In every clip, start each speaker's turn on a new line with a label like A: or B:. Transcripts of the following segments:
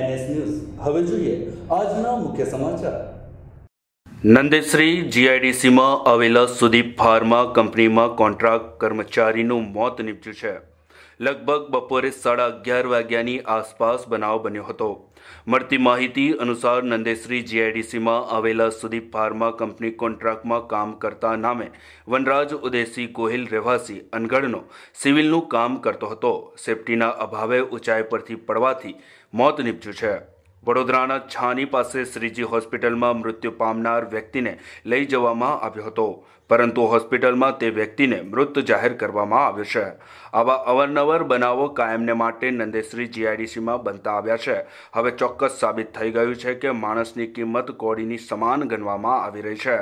A: NS news હવે જોઈએ આજના મુખ્ય સમાચાર. નંદેશ્રી જીઆઈડીસીમાં આવેલા સુદીપ ફાર્મા કંપનીમાં કોન્ટ્રાક્ટ કર્મચારીનું મોત નીપજ્યું છે. લગભગ બપોરે સાડા અગિયાર વાગ્યાની આસપાસ બનાવ બન્યો હતો. મળતી માહિતી અનુસાર નંદેશ્રી જીઆઈડીસીમાં આવેલા સુદીપ ફાર્મા કંપની કોન્ટ્રાક્ટમાં કામ કરતા નામે વનરાજ ઉદેસી ગોહિલ રહેવાસી અનગઢનો સિવિલનું કામ કરતો હતો. સેફટીના અભાવે ઊંચાઈ પરથી પડવાથી મોત નીપજ્યું છે. વડોદરાના છાની પાસે શ્રીજી હોસ્પિટલમાં મૃત્યુ પામનાર વ્યક્તિને લઈ જવામાં આવ્યો હતો. પરંતુ હોસ્પિટલમાં તે વ્યક્તિને મૃત જાહેર કરવામાં આવ્યો છે. આવા અવારનવાર બનાવો કાયમને માટે નંદેશ્રી જીઆઈડીસીમાં બનતા આવ્યા છે. હવે ચોક્કસ સાબિત થઈ ગયું છે કે માણસની કિંમત કોડીની સમાન ગણવામાં આવી રહી છે.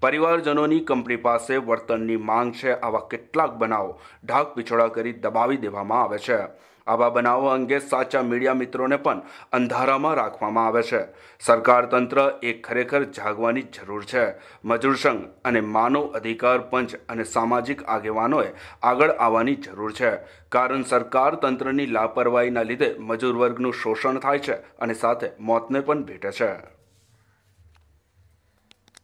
A: પરિવારજનોની કંપની પાસે વર્તનની માંગ છે. આવા કેટલાક બનાવો ઢાક પીછોડા કરી દબાવી દેવામાં આવે છે. આવા બનાવો અંગે સાચા મીડિયા મિત્રોને પણ અંધારામાં રાખવામાં આવે છે. સરકાર તંત્ર એ ખરેખર જાગવાની જરૂર છે. મજૂર સંઘ અને માનવ અધિકાર પંચ અને સામાજિક આગેવાનોએ આગળ આવવાની જરૂર છે. કારણ સરકાર તંત્રની લાપરવાહીના લીધે મજૂર વર્ગનું શોષણ થાય છે અને સાથે મોતને પણ ભેટે છે.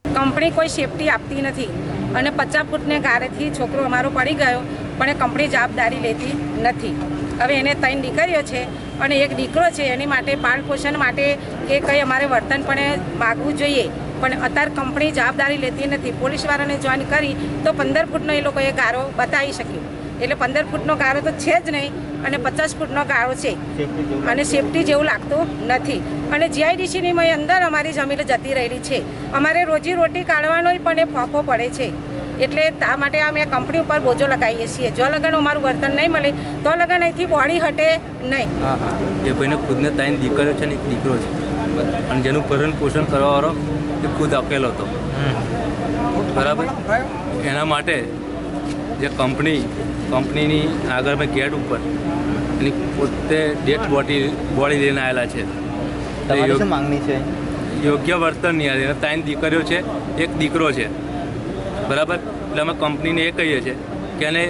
B: કંપની કોઈ સેફટી આપતી નથી અને પચાસ ફૂટને ગારેથી છોકરો અમારો પડી ગયો, પણ એ કંપની જવાબદારી લેતી નથી. હવે એને ત્રણ દીકરીઓ છે અને એક દીકરો છે એની માટે પાલપોષણ માટે કે કંઈ અમારે વર્તન પણ માગવું જોઈએ. પણ અત્યારે કંપની જવાબદારી લેતી નથી. પોલીસવાળાને જોઈન કરી તો પંદર ફૂટનો એ લોકોએ ગારો બતાવી શક્યો એટલે પંદર ફૂટનો ગારો તો છે જ નહીં અને પચાસ ફૂટનો ગારો છે. અને સેફટી જેવું લાગતું નથી. અને જીઆઈડીસીની અંદર અમારી જમીન જતી રહેલી છે. અમારે રોજી રોટી કાઢવાનો પણ એ ફોફો પડે છે. એટલે તા માટે અમે કંપની ઉપર બોજો લગાવીએ છીએ. જો લગન અમારું વર્તન નહીં મળે તો લગન અહીંથી બોડી હટે નહીં.
C: હા હા. એ ભાઈને ખુદને ત્રણ દીકરો છે ને એક દીકરો છે. અને જેનું ભરણ પોષણ કરવાવાળો એ ખુદ અકેલો હતો. બરાબર? એના માટે જે કંપની કંપનીની આગળ મેં ગેટ ઉપર એની પોતે ડેટ બોડી બોડી લઈને આવેલા છે.
D: માંગણી છે?
C: યોગ્ય વર્તન નહીં આવે. એના ત્રણ દીકરીઓ છે એક દીકરો છે. બરાબર? એટલે અમે કંપનીને એ કહીએ છીએ કે એને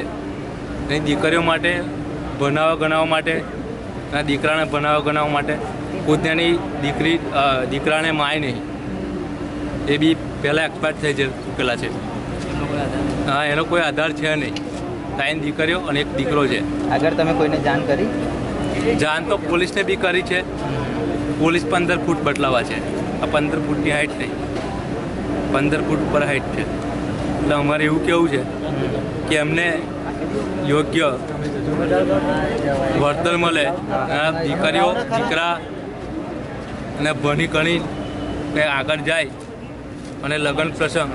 C: એની દીકરીઓ માટે ભણાવવા ગણાવવા માટે એના દીકરાને ભણાવવા ગણાવવા માટે ખુદ એની દીકરી દીકરાને માય નહીં. એ બી પહેલાં એક્સપાયર થઈ જ ચૂકેલા છે. હા એનો કોઈ આધાર છે નહીં. ત્રણ દીકરીઓ અને એક દીકરો છે.
D: આગળ તમે કોઈને જાણ કરી?
C: જાણ તો પોલીસને બી કરી છે. પોલીસ પંદર ફૂટ બદલાવા છે. આ પંદર ફૂટની હાઇટ નહીં. પંદર ફૂટ ઉપર હાઇટ છે. એટલે અમારે એવું કેવું છે કે એમને યોગ્ય વળતર મળે આ દીકરીઓ, દીકરા અને ભણી ગણી આગળ જાય અને લગ્ન પ્રસંગ